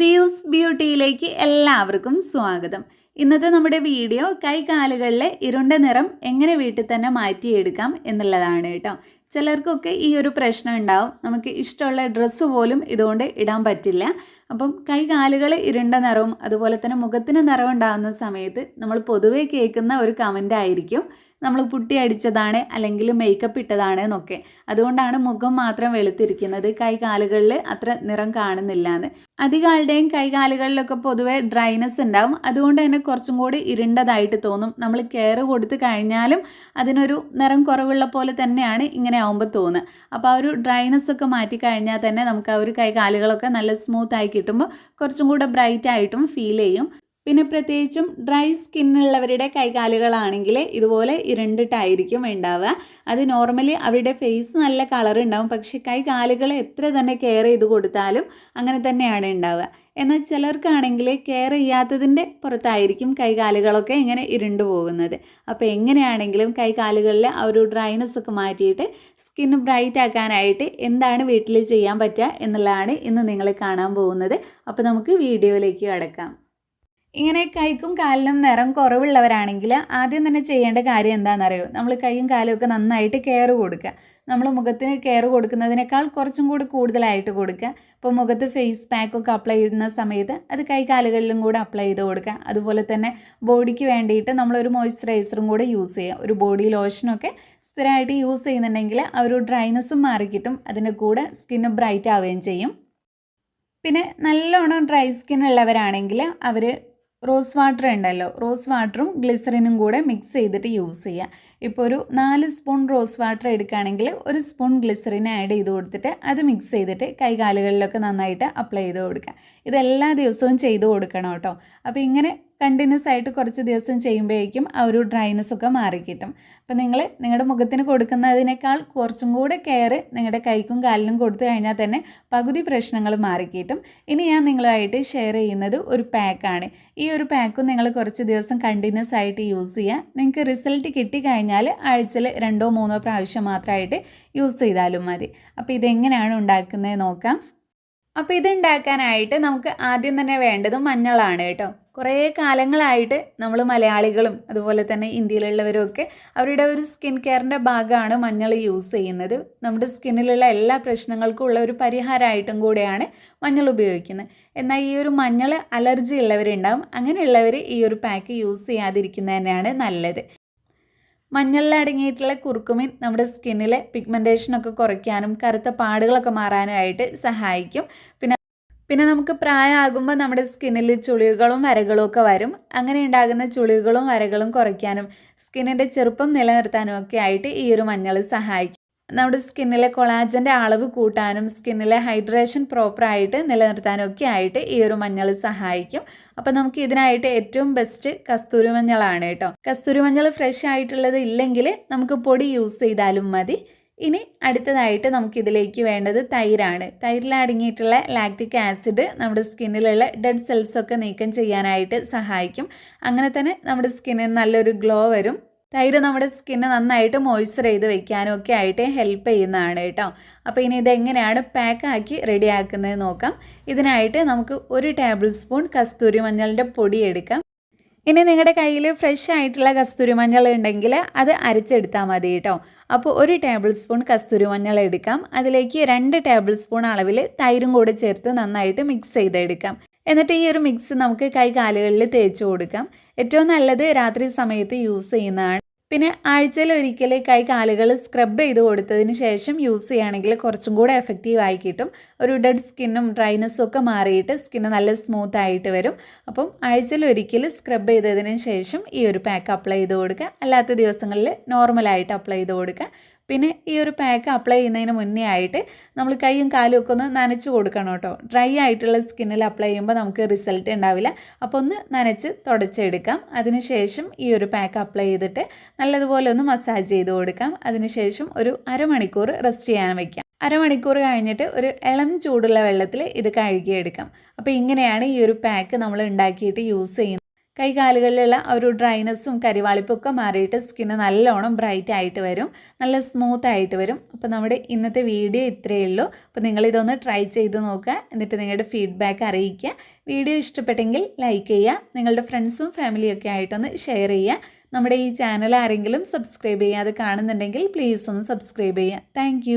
ദിയൂസ് ബ്യൂട്ടിയിലേക്ക് എല്ലാവർക്കും സ്വാഗതം. ഇന്നത്തെ നമ്മുടെ വീഡിയോ കൈകാലുകളിലെ ഇരുണ്ട നിറം എങ്ങനെ വീട്ടിൽ തന്നെ മാറ്റിയെടുക്കാം എന്നുള്ളതാണ് കേട്ടോ. ചിലർക്കൊക്കെ ഈ ഒരു പ്രശ്നം ഉണ്ടാവും. നമുക്ക് ഇഷ്ടമുള്ള ഡ്രസ്സ് പോലും ഇതുകൊണ്ട് ഇടാൻ പറ്റില്ല. അപ്പം കൈകാലുകൾ ഇരുണ്ട നിറവും അതുപോലെ തന്നെ മുഖത്തിന് നിറം ഉണ്ടാകുന്ന സമയത്ത് നമ്മൾ പൊതുവേ കേൾക്കുന്ന ഒരു കമന്റ് ആയിരിക്കും. നമ്മൾ പുട്ടി അടിച്ചതാണ് അല്ലെങ്കിൽ മേക്കപ്പ് ഇട്ടതാണ് എന്നൊക്കെ. അതുകൊണ്ടാണ് മുഖം മാത്രം വെളുത്തിരിക്കുന്നത്. കൈകാലുകളിൽ അത്ര നിറം കാണുന്നില്ല എന്ന് അധികം ആളുടെയും കൈകാലുകളിലൊക്കെ പൊതുവെ ഡ്രൈനെസ് ഉണ്ടാവും. അതുകൊണ്ട് തന്നെ കുറച്ചും കൂടി ഇരുണ്ടതായിട്ട് തോന്നും. നമ്മൾ കെയർ കൊടുത്തു കഴിഞ്ഞാലും അതിനൊരു നിറം കുറവുള്ള പോലെ തന്നെയാണ് ഇങ്ങനെ ആവുമ്പോൾ തോന്നുക. അപ്പോൾ ആ ഒരു ഡ്രൈനസ് ഒക്കെ മാറ്റി കഴിഞ്ഞാൽ തന്നെ നമുക്ക് ആ ഒരു കൈകാലുകളൊക്കെ നല്ല സ്മൂത്ത് ആയി കിട്ടുമ്പോൾ കുറച്ചും കൂടെ ബ്രൈറ്റ് ആയിട്ടും ഫീൽ ചെയ്യും. പിന്നെ പ്രത്യേകിച്ചും ഡ്രൈ സ്കിന്നുള്ളവരുടെ കൈകാലുകളാണെങ്കിൽ ഇതുപോലെ ഇരുണ്ടിട്ടായിരിക്കും ഉണ്ടാവുക അത് നോർമലി അവരുടെ ഫേസ് നല്ല കളർ ഉണ്ടാവും. പക്ഷേ കൈകാലുകൾ എത്ര തന്നെ കെയർ ചെയ്ത് കൊടുത്താലും അങ്ങനെ തന്നെയാണ് ഉണ്ടാവുക. എന്നാൽ ചിലർക്കാണെങ്കിൽ കെയർ ചെയ്യാത്തതിന്റെ പുറത്തായിരിക്കും കൈകാലുകളൊക്കെ ഇങ്ങനെ ഇരുണ്ടു പോകുന്നത്. അപ്പോൾ എങ്ങനെയാണെങ്കിലും കൈകാലുകളിൽ ആ ഒരു ഡ്രൈനെസ് ഒക്കെ മാറ്റിയിട്ട് സ്കിന്ന് ബ്രൈറ്റ് ആക്കാനായിട്ട് എന്താണ് വീട്ടിൽ ചെയ്യാൻ പറ്റുക എന്നുള്ളതാണ് ഇന്ന് നിങ്ങൾ കാണാൻ പോകുന്നത്. അപ്പോൾ നമുക്ക് വീഡിയോയിലേക്ക് കടക്കാം. ഇങ്ങനെ കൈക്കും കാലിനും നിറം കുറവുള്ളവരാണെങ്കിൽ ആദ്യം തന്നെ ചെയ്യേണ്ട കാര്യം എന്താണെന്നറിയോ? നമ്മൾ കൈയും കാലും ഒക്കെ നന്നായിട്ട് കെയർ കൊടുക്കുക. നമ്മൾ മുഖത്തിന് കെയർ കൊടുക്കുന്നതിനേക്കാൾ കുറച്ചും കൂടി കൂടുതലായിട്ട് കൊടുക്കുക. ഇപ്പോൾ മുഖത്ത് ഫേസ് പാക്കൊക്കെ അപ്ലൈ ചെയ്യുന്ന സമയത്ത് അത് കൈ കാലുകളിലും കൂടെ അപ്ലൈ ചെയ്ത് കൊടുക്കുക. അതുപോലെ തന്നെ ബോഡിക്ക് വേണ്ടിയിട്ട് നമ്മളൊരു മോയ്സ്ചറൈസറും കൂടെ യൂസ് ചെയ്യുക. ഒരു ബോഡി ലോഷനൊക്കെ സ്ഥിരമായിട്ട് യൂസ് ചെയ്യുന്നുണ്ടെങ്കിൽ ആ ഒരു ഡ്രൈനെസ്സും മാറിക്കിട്ടും. അതിന്റെ കൂടെ സ്കിന്ന് ബ്രൈറ്റ് ആവുകയും ചെയ്യും. പിന്നെ നല്ലോണം ഡ്രൈ സ്കിൻ ഉള്ളവരാണെങ്കിൽ അവർ റോസ് വാട്ടർ ഉണ്ടല്ലോ. റോസ് വാട്ടറും ഗ്ലിസറിനും കൂടെ മിക്സ് ചെയ്തിട്ട് യൂസ് ചെയ്യുക ഇപ്പോൾ ഒരു നാല് സ്പൂൺ റോസ് വാട്ടർ എടുക്കുകയാണെങ്കിൽ ഒരു സ്പൂൺ ഗ്ലിസറിൻ ആഡ് ചെയ്ത് കൊടുത്തിട്ട് അത് മിക്സ് ചെയ്തിട്ട് കൈകാലുകളിലൊക്കെ നന്നായിട്ട് അപ്ലൈ ചെയ്ത് കൊടുക്കുക ഇതെല്ലാ ദിവസവും ചെയ്ത് കൊടുക്കണം കേട്ടോ. അപ്പോൾ ഇങ്ങനെ കണ്ടിന്യൂസ് ആയിട്ട് കുറച്ച് ദിവസം ചെയ്യുമ്പോഴേക്കും ആ ഒരു ഡ്രൈനെസ് ഒക്കെ മാറിക്കിട്ടും. അപ്പോൾ നിങ്ങൾ നിങ്ങളുടെ മുഖത്തിന് കൊടുക്കുന്നതിനേക്കാൾ കുറച്ചും കൂടെ കെയർ നിങ്ങളുടെ കൈക്കും കാലിനും കൊടുത്തു കഴിഞ്ഞാൽ തന്നെ പകുതി പ്രശ്നങ്ങൾ മാറിക്കിട്ടും. ഇനി ഞാൻ നിങ്ങളുമായിട്ട് ഷെയർ ചെയ്യുന്നത് ഒരു പാക്കാണ് ഈ ഒരു പാക്കും നിങ്ങൾ കുറച്ച് ദിവസം കണ്ടിന്യൂസ് ആയിട്ട് യൂസ് ചെയ്യുക നിങ്ങൾക്ക് റിസൾട്ട് കിട്ടിക്കഴിഞ്ഞാൽ ആഴ്ചയിൽ രണ്ടോ മൂന്നോ പ്രാവശ്യം മാത്രമായിട്ട് യൂസ് ചെയ്താലും മതി. അപ്പോൾ ഇതെങ്ങനെയാണ് ഉണ്ടാക്കുന്നത് നോക്കാം. അപ്പോൾ ഇതുണ്ടാക്കാനായിട്ട് നമുക്ക് ആദ്യം തന്നെ വേണ്ടത് മഞ്ഞളാണ് കേട്ടോ. കുറേ കാലങ്ങളായിട്ട് നമ്മൾ മലയാളികളും അതുപോലെ തന്നെ ഇന്ത്യയിലുള്ളവരും ഒക്കെ അവരുടെ ഒരു സ്കിൻ കെയറിന്റെ ഭാഗമാണ് മഞ്ഞൾ യൂസ് ചെയ്യുന്നത്. നമ്മുടെ സ്കിന്നിലുള്ള എല്ലാ പ്രശ്നങ്ങൾക്കും ഉള്ള ഒരു പരിഹാരമായിട്ടും കൂടെയാണ് മഞ്ഞൾ ഉപയോഗിക്കുന്നത്. എന്നാൽ ഈ ഒരു മഞ്ഞൾ അലർജി ഉള്ളവരുണ്ടാവും. അങ്ങനെയുള്ളവർ ഈ ഒരു പാക്ക് യൂസ് ചെയ്യാതിരിക്കുന്നത് തന്നെയാണ് നല്ലത്. മഞ്ഞളിൽ അടങ്ങിയിട്ടുള്ള കുറുക്കുമിൻ നമ്മുടെ സ്കിന്നിലെ പിഗ്മെന്റേഷനൊക്കെ കുറയ്ക്കാനും കറുത്ത പാടുകളൊക്കെ മാറാനുമായിട്ട് സഹായിക്കും. പിന്നെ പിന്നെ നമുക്ക് പ്രായമാകുമ്പോൾ നമ്മുടെ സ്കിന്നിൽ ചുളിവുകളും വരകളും ഒക്കെ വരും. അങ്ങനെ ഉണ്ടാകുന്ന ചുളിവുകളും വരകളും കുറയ്ക്കാനും സ്കിന്നിന്റെ ചെറുപ്പം നിലനിർത്താനും ഒക്കെ ആയിട്ട് ഈ ഒരു മഞ്ഞൾ സഹായിക്കും. നമ്മുടെ സ്കിന്നിലെ കൊളാജന്റെ അളവ് കൂട്ടാനും സ്കിന്നിലെ ഹൈഡ്രേഷൻ പ്രോപ്പറായിട്ട് നിലനിർത്താനും ഒക്കെ ആയിട്ട് ഈ ഒരു മഞ്ഞൾ സഹായിക്കും. അപ്പോൾ നമുക്ക് ഇതിനായിട്ട് ഏറ്റവും ബെസ്റ്റ് കസ്തൂരി മഞ്ഞളാണ് കേട്ടോ. കസ്തൂരി മഞ്ഞൾ ഫ്രഷ് ആയിട്ടുള്ളത് ഇല്ലെങ്കിൽ നമുക്ക് പൊടി യൂസ് ചെയ്താലും മതി. ഇനി അടുത്തതായിട്ട് നമുക്കിതിലേക്ക് വേണ്ടത് തൈരാണ്. തൈരിൽ അടങ്ങിയിട്ടുള്ള ലാക്റ്റിക് ആസിഡ് നമ്മുടെ സ്കിന്നിലുള്ള ഡെഡ് സെൽസൊക്കെ നീക്കം ചെയ്യാനായിട്ട് സഹായിക്കും. അങ്ങനെ തന്നെ നമ്മുടെ സ്കിന്നിന് നല്ലൊരു ഗ്ലോ വരും. തൈര് നമ്മുടെ സ്കിന്ന് നന്നായിട്ട് മോയ്സ്ചർ ചെയ്ത് വെക്കാനും ഒക്കെ ആയിട്ട് ഹെൽപ്പ് ചെയ്യുന്നതാണ് കേട്ടോ. അപ്പോൾ ഇനി ഇതെങ്ങനെയാണ് പാക്കാക്കി റെഡിയാക്കുന്നത് നോക്കാം. ഇതിനായിട്ട് നമുക്ക് ഒരു ടേബിൾ സ്പൂൺ കസ്തൂരി മഞ്ഞളിന്റെ പൊടി എടുക്കാം. ഇനി നിങ്ങളുടെ കയ്യിൽ ഫ്രഷ് ആയിട്ടുള്ള കസ്തൂരി മഞ്ഞൾ ഉണ്ടെങ്കിൽ അത് അരച്ചെടുത്താൽ മതി കേട്ടോ. അപ്പോൾ ഒരു ടേബിൾ സ്പൂൺ കസ്തൂരി മഞ്ഞൾ എടുക്കാം. അതിലേക്ക് രണ്ട് ടേബിൾ സ്പൂൺ അളവിൽ തൈരും കൂടെ ചേർത്ത് നന്നായിട്ട് മിക്സ് ചെയ്തെടുക്കാം. എന്നിട്ട് ഈ ഒരു മിക്സ് നമുക്ക് കൈ കാലുകളിൽ തേച്ച് കൊടുക്കാം. ഏറ്റവും നല്ലത് രാത്രി സമയത്ത് യൂസ് ചെയ്യുന്നതാണ്. പിന്നെ ആഴ്ചയിൽ ഒരിക്കൽ കൈ കാലുകൾ സ്ക്രബ് ചെയ്ത് കൊടുത്തതിന് ശേഷം യൂസ് ചെയ്യുകയാണെങ്കിൽ കുറച്ചും കൂടെ എഫക്റ്റീവ് ആയി കിട്ടും. ഒരു ഡെഡ് സ്കിന്നും ഡ്രൈനെസ്സും ഒക്കെ മാറിയിട്ട് സ്കിന്ന് നല്ല സ്മൂത്ത് ആയിട്ട് വരും. അപ്പം ആഴ്ചയിൽ ഒരിക്കൽ സ്ക്രബ് ചെയ്തതിന് ശേഷം ഈ ഒരു പാക്ക് അപ്ലൈ ചെയ്ത് കൊടുക്കുക. അല്ലാത്ത ദിവസങ്ങളിൽ നോർമലായിട്ട് അപ്ലൈ ചെയ്ത് കൊടുക്കുക. പിന്നെ ഈ ഒരു പാക്ക് അപ്ലൈ ചെയ്യുന്നതിന് മുന്നേ ആയിട്ട് നമ്മൾ കൈയും കാലും ഒക്കെ ഒന്ന് നനച്ച് കൊടുക്കണം കേട്ടോ. ഡ്രൈ ആയിട്ടുള്ള സ്കിന്നിൽ അപ്ലൈ ചെയ്യുമ്പോൾ നമുക്ക് റിസൾട്ട് ഉണ്ടാവില്ല. അപ്പോൾ ഒന്ന് നനച്ച് തുടച്ചെടുക്കാം. അതിനുശേഷം ഈ ഒരു പാക്ക് അപ്ലൈ ചെയ്തിട്ട് നല്ലതുപോലെ ഒന്ന് മസാജ് ചെയ്ത് കൊടുക്കാം. അതിനുശേഷം ഒരു അരമണിക്കൂർ റെസ്റ്റ് ചെയ്യാൻ വയ്ക്കാം. അരമണിക്കൂർ കഴിഞ്ഞിട്ട് ഒരു ഇളം ചൂടുള്ള വെള്ളത്തിൽ ഇത് കഴുകിയെടുക്കാം. അപ്പോൾ ഇങ്ങനെയാണ് ഈ ഒരു പാക്ക് നമ്മൾ ഉണ്ടാക്കിയിട്ട് യൂസ് ചെയ്യുന്നത്. കൈകാലുകളിലുള്ള ഒരു ഡ്രൈനെസ്സും കരിവാളിപ്പും ഒക്കെ മാറിയിട്ട് സ്കിന്ന് നല്ലോണം ബ്രൈറ്റ് ആയിട്ട് വരും. നല്ല സ്മൂത്ത് ആയിട്ട് വരും. അപ്പോൾ നമ്മുടെ ഇന്നത്തെ വീഡിയോ ഇത്രയേ ഉള്ളൂ. അപ്പോൾ നിങ്ങളിതൊന്ന് ട്രൈ ചെയ്ത് നോക്കുക. എന്നിട്ട് നിങ്ങളുടെ ഫീഡ്ബാക്ക് അറിയിക്കുക. വീഡിയോ ഇഷ്ടപ്പെട്ടെങ്കിൽ ലൈക്ക് ചെയ്യുക. നിങ്ങളുടെ ഫ്രണ്ട്സും ഫാമിലിയൊക്കെ ആയിട്ടൊന്ന് ഷെയർ ചെയ്യുക. നമ്മുടെ ഈ ചാനൽ ആരെങ്കിലും സബ്സ്ക്രൈബ് ചെയ്യാതെ കാണുന്നുണ്ടെങ്കിൽ പ്ലീസ് ഒന്ന് സബ്സ്ക്രൈബ് ചെയ്യുക. താങ്ക്